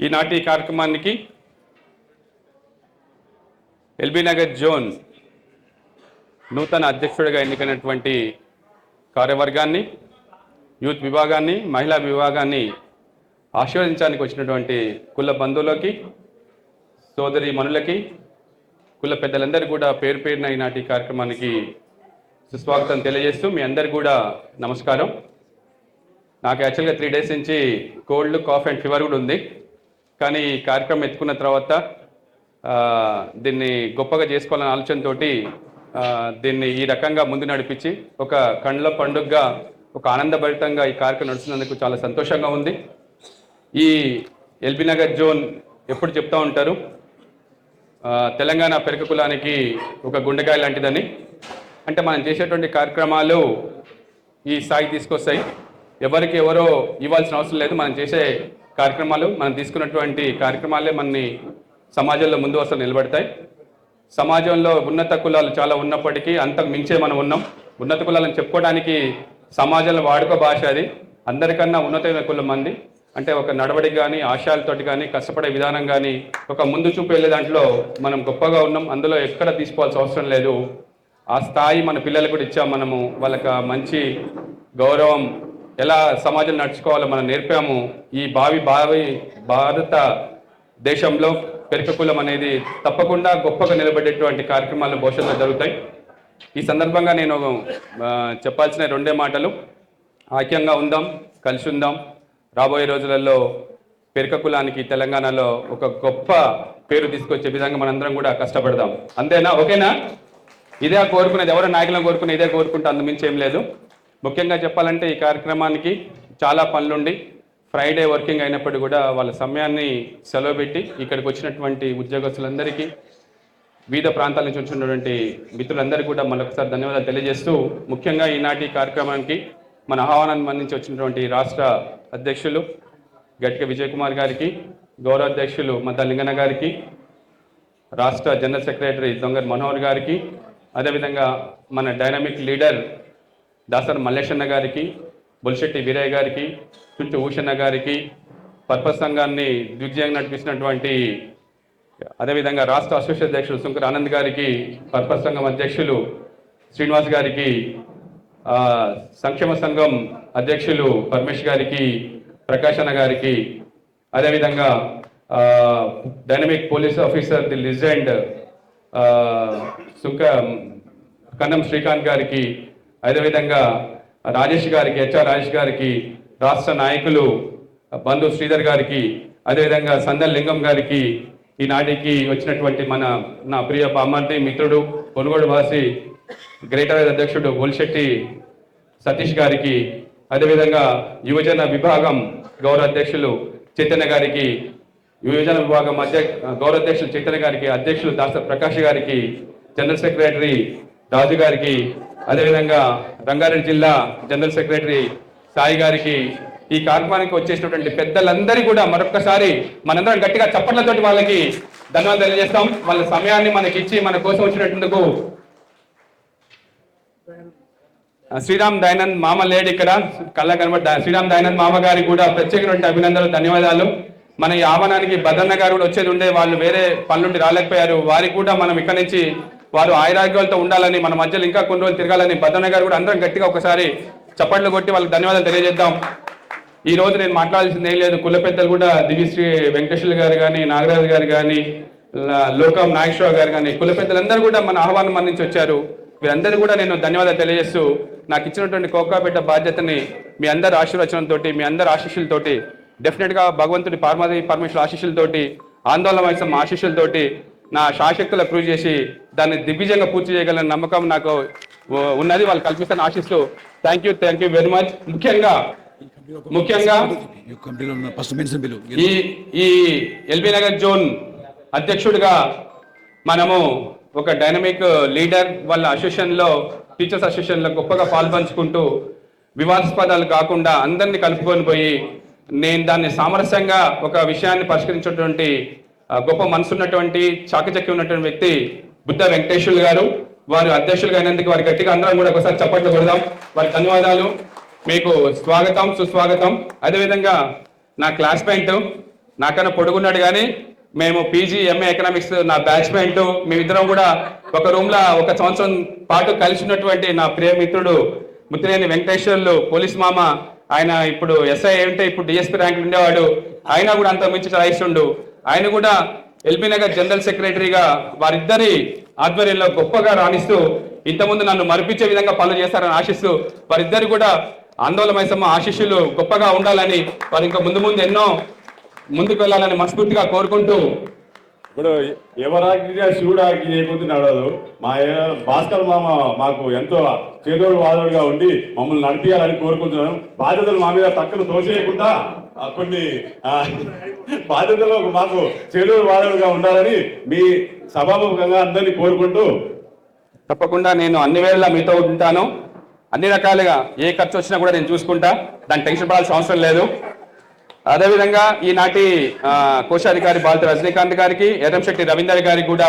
ఈనాటి కార్యక్రమానికి LB Nagar zone నూతన అధ్యక్షుడిగా ఎన్నికైనటువంటి కార్యవర్గాన్ని యూత్ విభాగాన్ని మహిళా విభాగాన్ని ఆశీర్వదించడానికి వచ్చినటువంటి కుల బంధువులకి సోదరి మనులకి కుల పెద్దలందరూ కూడా పేరు పేరున ఈనాటి కార్యక్రమానికి సుస్వాగతం తెలియజేస్తూ మీ అందరు కూడా నమస్కారం. నాకు యాక్చువల్గా త్రీ డేస్ నుంచి కోల్డ్ కాఫ్ అండ్ ఫీవర్ కూడా ఉంది. కానీ ఈ కార్యక్రమం ఎత్తుకున్న తర్వాత దీన్ని గొప్పగా చేసుకోవాలనే ఆలోచనతోటి దీన్ని ఈ రకంగా ముందు నడిపించి ఒక కండ్ల పండుగగా ఒక ఆనందభరితంగా ఈ కార్యక్రమం నడుస్తున్నందుకు చాలా సంతోషంగా ఉంది. ఈ ఎల్బీ నగర్ జోన్ ఎప్పుడు చెప్తా ఉంటారు తెలంగాణ పెరక కులానికి ఒక గుండెకాయ లాంటిదని. అంటే మనం చేసేటువంటి కార్యక్రమాలు ఈ స్థాయికి తీసుకొస్తాయి. ఎవరికి ఎవరో ఇవ్వాల్సిన అవసరం లేదు మనం చేసే కార్యక్రమాలు మనం తీసుకున్నటువంటి కార్యక్రమాలే మనని సమాజంలో ముందు వరుసలు నిలబడతాయి. సమాజంలో ఉన్నత కులాలు చాలా ఉన్నప్పటికీ అంతకు మించే మనం ఉన్నాం. ఉన్నత కులాలను చెప్పుకోవడానికి సమాజంలో వాడుక భాష అది. అందరికన్నా ఉన్నతమైన కులం మంది. అంటే ఒక నడవడి కానీ ఆశయాలతోటి కానీ కష్టపడే విధానం కానీ ఒక ముందు చూపు వెళ్ళే దాంట్లో మనం గొప్పగా ఉన్నాం. అందులో ఎక్కడ తీసుకోవాల్సిన అవసరం లేదు. ఆ స్థాయి మన పిల్లలకు కూడా ఇచ్చాం మనము. వాళ్ళకి మంచి గౌరవం ఎలా సమాజం నడుచుకోవాలో మనం నేర్పాము. ఈ భావి భావి భారత దేశంలో పెరిక కులం అనేది తప్పకుండా గొప్పగా నిలబడేటువంటి కార్యక్రమాలు భవిష్యత్తులో జరుగుతాయి. ఈ సందర్భంగా నేను చెప్పాల్సిన రెండే మాటలు. ఐక్యంగా ఉందాం కలిసి ఉందాం. రాబోయే రోజులలో పెరిక కులానికి తెలంగాణలో ఒక గొప్ప పేరు తీసుకొచ్చే విధంగా మనందరం కూడా కష్టపడదాం. అంతేనా? ఓకేనా? ఇదే కోరుకునేది ఎవరో? నాయకులను కోరుకునే ఇదే కోరుకుంటే అందుమించి ఏం లేదు. ముఖ్యంగా చెప్పాలంటే ఈ కార్యక్రమానికి చాలా పనులుండి. ఫ్రైడే వర్కింగ్ అయినప్పటికీ కూడా వాళ్ళ సమయాన్ని సెలవు పెట్టి ఇక్కడికి వచ్చినటువంటి ఉద్యోగస్తులందరికీ వివిధ ప్రాంతాల నుంచి వచ్చినటువంటి మిత్రులందరికీ కూడా మరొకసారి ధన్యవాదాలు తెలియజేస్తూ ముఖ్యంగా ఈనాటి కార్యక్రమానికి మన ఆహ్వానాన్ని అందించి వచ్చినటువంటి రాష్ట్ర అధ్యక్షులు గట్టిక విజయ్ కుమార్ గారికి గౌరవ అధ్యక్షులు మద్దా గారికి రాష్ట్ర జనరల్ సెక్రటరీ దొంగర్ మనోహర్ గారికి అదేవిధంగా మన డైనమిక్ లీడర్ దాసర్ మల్లేశన్న గారికి బొలిశెట్టి వీరయ్య గారికి చుంచు ఊషన్న గారికి పర్పస్ సంఘాన్ని దిగ్విజయంగా నడిపిస్తున్నటువంటి అదేవిధంగా రాష్ట్ర అసోసియేషన్ అధ్యక్షులు శంకర్ ఆనంద్ గారికి పర్పస్ సంఘం అధ్యక్షులు శ్రీనివాస్ గారికి సంక్షేమ సంఘం అధ్యక్షులు పరమేష్ గారికి ప్రకాష్ అన్న గారికి అదేవిధంగా dynamic police officer the legend Sunka Kannam Srikanth గారికి అదేవిధంగా రాజేష్ గారికి హెచ్ఆర్ రాజేష్ గారికి రాష్ట్ర నాయకులు బంధు శ్రీధర్ గారికి అదేవిధంగా సందల్ లింగం గారికి ఈనాటికి వచ్చినటువంటి మన నా ప్రియ బామర్ది మిత్రుడు కొనుగోడు వాసి గ్రేటర్ అధ్యక్షుడు బొలిశెట్టి సతీష్ గారికి అదేవిధంగా యువజన విభాగం గౌరవ అధ్యక్షులు చైతన్య గారికి యువజన విభాగం అధ్యక్ష గౌరవ అధ్యక్షులు చైతన్య గారికి అధ్యక్షులు దాస ప్రకాష్ గారికి జనరల్ సెక్రటరీ రాజు గారికి అదేవిధంగా రంగారెడ్డి జిల్లా జనరల్ సెక్రటరీ సాయి గారికి ఈ కార్యక్రమానికి వచ్చేసినటువంటి పెద్దలందరి కూడా మరొకసారి మనందరం గట్టిగా చప్పట్లతోటి వాళ్ళకి ధన్యవాదాలు తెలియజేస్తాం. వాళ్ళ సమయాన్ని మనకి ఇచ్చి మన కోసం వచ్చినట్టుకు శ్రీరామ్ దయానంద్ మామ లేడు ఇక్కడ. కళ్ళ కనబడి శ్రీరామ్ దయానంద్ మామ గారికి కూడా ప్రత్యేకమైన అభినందనలు ధన్యవాదాలు. మన ఈ ఆహ్వానానికి భద్రన్న గారు కూడా వచ్చేది ఉండే వాళ్ళు వేరే పనులుండి రాలేకపోయారు. వారికి కూడా మనం ఇక్కడ నుంచి వారు ఆయురాగ్యాలతో ఉండాలని మన మధ్యలో ఇంకా కొన్ని రోజులు తిరగాలని భద్రన్న గారు కూడా అందరం గట్టిగా ఒకసారి చప్పట్లు కొట్టి వాళ్ళకి ధన్యవాదాలు తెలియజేద్దాం. ఈ రోజు నేను మాట్లాడాల్సింది ఏం లేదు. కుల పెద్దలు కూడా దివిశ్రీ వెంకటేశ్వర గారు కానీ నాగరాజు గారు కానీ లోకం నాగేశ్వరరావు గారు కానీ కుల పెద్దలందరూ కూడా మన ఆహ్వానం అందించి వచ్చారు. వీరందరూ కూడా నేను ధన్యవాదాలు తెలియజేస్తూ నాకు ఇచ్చినటువంటి కోకాపేట బాధ్యతని మీ అందరి ఆశీర్వచనంతో మీ అందరి ఆశీస్సులతోటి డెఫినెట్గా భగవంతుడి పార్వతి పరమేశ్వర ఆశీస్సులతోటి ఆందోళన వయసం ఆశీస్సులతోటి నా శాశక్తుల కృషి చేసి దాన్ని దిగ్విజయంగా పూర్తి చేయగలన నమ్మకం నాకు ఉన్నది. వాళ్ళు కల్పిస్తాను ఆశిస్తూ thank you thank you very much ముఖ్యంగా ముఖ్యంగా ఈ ఈ ఈ ఎల్బీ నగర్ జోన్ అధ్యక్షుడిగా మనము ఒక డైనమిక్ లీడర్ వాళ్ళ అసోసియేషన్లో టీచర్స్ అసోసియేషన్లో గొప్పగా పాల్పంచుకుంటూ వివాదాస్పదాలు కాకుండా అందరినీ కలుపుకొని పోయి నేను దాన్ని సామరస్యంగా ఒక విషయాన్ని పరిష్కరించేటువంటి గొప్ప గొప్ప మనసున్నటువంటి చాకచక్య ఉన్నటువంటి వ్యక్తి బుద్ధ వెంకటేశ్వర్లు గారు. వారు అధ్యక్షులుగా అయినందుకు వారి గట్టిగా అందరం కూడా ఒకసారి చప్పట్లు కొడదాం. వారి ధన్యవాదాలు. మీకు స్వాగతం సుస్వాగతం. అదేవిధంగా నా క్లాస్మేట్ నాకన్నా పొడుగున్నాడు కానీ మేము పీజీ ఎంఏ ఎకనామిక్స్ నా బ్యాచ్మెంట్ మేమిద్దరం కూడా ఒక రూమ్లో ఒక సంవత్సరం పాటు కలిసి ఉన్నటువంటి నా ప్రియమిత్రుడు ముత్తినేని వెంకటేశ్వర్లు పోలీస్ మామ. ఆయన ఇప్పుడు ఎస్ఐ అంటే ఇప్పుడు డిఎస్పీ ర్యాంకులు ఉండేవాడు. ఆయన కూడా అంత మించి చలాయిస్తుండు ఆయన కూడా ఎల్బీ నగర్ జనరల్ సెక్రటరీగా వారిద్దరి ఆధ్వర్యంలో గొప్పగా రాణిస్తూ ఇంతకుముందు నన్ను మరిపించే విధంగా పనులు చేస్తారని ఆశిస్తూ వారిద్దరు కూడా ఆందోళన మైసమ్మ ఆశిష్యులు గొప్పగా ఉండాలని వారు ఇంకా ముందు ముందు ఎన్నో ముందుకు వెళ్ళాలని మనస్ఫూర్తిగా కోరుకుంటూ ఇప్పుడు ఎవరాజ్ఞ శివుడు ఆజ్ఞ చేయకపోతే నడవదు. మా భాస్కర్ మామ మాకు ఎంతో చేదోడు వాదోడుగా ఉండి మమ్మల్ని నడిపించాలని కోరుకుంటున్నాను. బాధ్యతలు మా మీద తక్కువ తోసేయకుండా కొన్ని బాధ్యతలు మాకు చేదోడు వాదోడుగా ఉండాలని మీ సభాముఖంగా అందరినీ కోరుకుంటూ తప్పకుండా నేను అన్ని వేళలా మీతో ఉంటాను. అన్ని రకాలుగా ఏ ఖర్చు వచ్చినా కూడా నేను చూసుకుంటా. దానికి టెన్షన్ పడాల్సిన అవసరం లేదు. అదేవిధంగా ఈనాటి కోశాధికారి బాలిత రజనీకాంత్ గారికి ఎర్రంశెట్టి రవీందర్ గారికి కూడా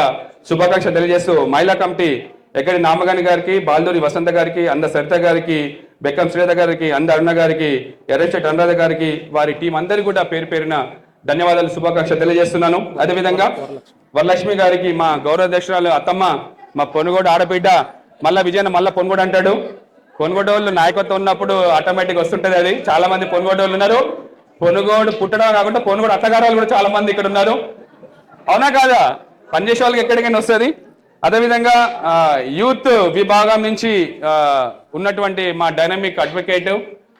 శుభాకాంక్ష తెలియజేస్తూ మహిళా కమిటీ ఎక్కడి నామగాని గారికి బాల్దూరి వసంత గారికి అంద సరిత గారికి బెక్కం శ్రీధ గారికి అంద అరుణ గారికి ఎర్రంశెట్టి అనురాధ గారికి వారి టీం అందరికీ కూడా పేరు పేరున ధన్యవాదాలు శుభాకాంక్ష తెలియజేస్తున్నాను. అదేవిధంగా వరలక్ష్మి గారికి మా గౌరవ అధ్యక్షురాలు అత్తమ్మ మా పొనుగోడు ఆడబిడ్డ మళ్ళా విజయన మళ్ళా పొనుగోడు అంటాడు. పొనుగోడు వాళ్ళు నాయకత్వం ఉన్నప్పుడు ఆటోమేటిక్ వస్తుంటది అది. చాలా మంది పొనుగోడు వాళ్ళు ఉన్నారు. పొనుగోడు పుట్టడం కాకుండా పొనుగోడు అత్తగారాలు కూడా చాలా మంది ఇక్కడ ఉన్నారు. అవునా కాదా? పనిచేసే వాళ్ళకి ఎక్కడికైనా వస్తుంది? అదేవిధంగా యూత్ విభాగం నుంచి ఉన్నటువంటి మా డైనమిక్ అడ్వకేట్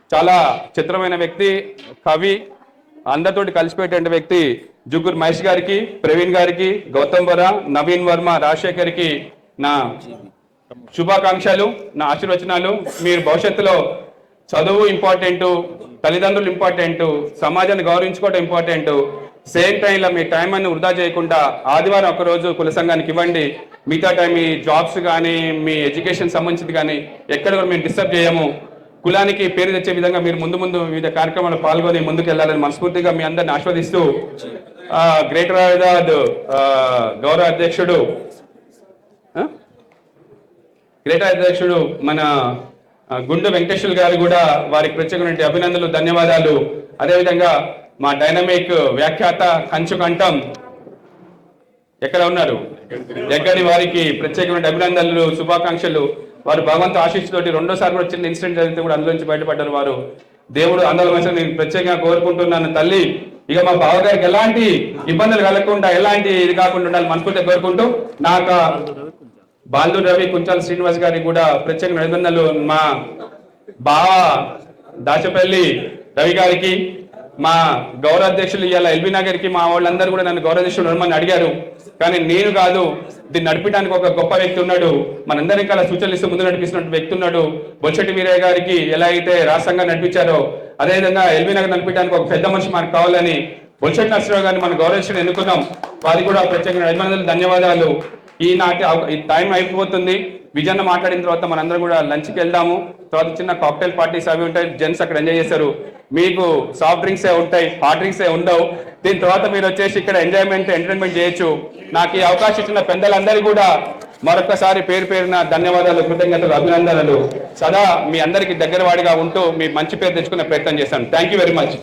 చాలా చిత్రమైన వ్యక్తి కవి అందరితోటి కలిసిపోయేటువంటి వ్యక్తి జుగ్గురు మహేష్ గారికి ప్రవీణ్ గారికి గౌతమ్ వర నవీన్ వర్మ రాజశేఖర్కి నా శుభాకాంక్షలు నా ఆశీర్వచనాలు. మీరు భవిష్యత్తులో చదువు ఇంపార్టెంట్ తల్లిదండ్రులు ఇంపార్టెంట్ సమాజాన్ని గౌరవించుకోవడం ఇంపార్టెంట్ సేమ్ టైంలో మీ టైం అన్ని వృధా చేయకుండా ఆదివారం ఒకరోజు కుల సంఘానికి ఇవ్వండి. మిగతా టైం మీ జాబ్స్ కానీ మీ ఎడ్యుకేషన్ సంబంధించింది కానీ ఎక్కడ కూడా మేము డిస్టర్బ్ చేయము. కులానికి పేరు తెచ్చే విధంగా మీరు ముందు ముందు వివిధ కార్యక్రమాలు పాల్గొని ముందుకు వెళ్ళాలని మనస్ఫూర్తిగా మీ అందరిని ఆస్వాదిస్తూ గ్రేటర్ హైదరాబాద్ గౌరవ అధ్యక్షుడు గ్రేటర్ అధ్యక్షుడు మన గుండు వెంకటేశ్వర్ గారు కూడా వారికి ప్రత్యేకమైన అభినందనలు ధన్యవాదాలు. అదేవిధంగా మా డైనమిక్ వ్యాఖ్యాత కంచు కంఠం ఎక్కడ ఉన్నారు? దగ్గరి వారికి ప్రత్యేకమైన అభినందనలు శుభాకాంక్షలు. వారు భగవంతు ఆశీస్సుతోటి రెండోసారి కూడా చిన్న ఇన్సిడెంట్ జరిగితే కూడా అందులో నుంచి బయటపడ్డారు వారు. దేవుడు అందరి నేను ప్రత్యేకంగా కోరుకుంటున్నాను తల్లి. ఇక మా బావగారికి ఎలాంటి ఇబ్బందులు కలగకుండా ఎలాంటి ఇది కాకుండా ఉండాలి మనస్ఫూర్తిగా కోరుకుంటూ నాకు బాలు రవి కుంచాల శ్రీనివాస్ గారికి కూడా ప్రత్యేక నిబంధనలు మా బావ దాచపల్లి రవి గారికి మా గౌరవ అధ్యక్షులు ఇవాళ ఎల్బీ నగర్కి మా వాళ్ళందరూ కూడా నన్ను గౌరవ అధ్యక్షుడు అడిగారు. కానీ నేను కాదు దీన్ని నడిపించడానికి ఒక గొప్ప వ్యక్తి ఉన్నాడు. మనందరికీ అలా సూచనలు ఇస్తూ ముందు నడిపిస్తున్న వ్యక్తి ఉన్నాడు. బొచ్చటి వీరయ్య గారికి ఎలా అయితే రాష్ట్రంగా నడిపించారో అదేవిధంగా ఎల్బీ నగర్ నడిపించడానికి ఒక పెద్ద మనిషి మనకు కావాలని బొచ్చటి నరసింహరావు గారిని మనం గౌరవించడం ఎన్నుకున్నాం. వారికి కూడా ప్రత్యేక అభినందనలు ధన్యవాదాలు. ఈనాటి ఈ టైం అయిపోతుంది. విజయన్న మాట్లాడిన తర్వాత మనందరం కూడా లంచ్కి వెళ్దాము. తర్వాత చిన్న కాక్టైల్ పార్టీస్ అవి ఉంటాయి. జెంట్స్ అక్కడ ఎంజాయ్ చేశారు. మీకు సాఫ్ట్ డ్రింక్స్ ఏ ఉంటాయి హాట్ డ్రింక్స్ ఏ ఉండవు. దీని తర్వాత మీరు వచ్చేసి ఇక్కడ ఎంజాయ్మెంట్ ఎంటర్టైన్మెంట్ చేయొచ్చు. నాకు ఈ అవకాశం ఇచ్చిన పెద్దలందరూ కూడా మరొకసారి పేరు పేరున ధన్యవాదాలు కృతజ్ఞతలు అభినందనలు. సదా మీ అందరికి దగ్గరవాడిగా ఉంటూ మీ మంచి పేరు తెచ్చుకునే ప్రయత్నం చేశాను. Thank you very much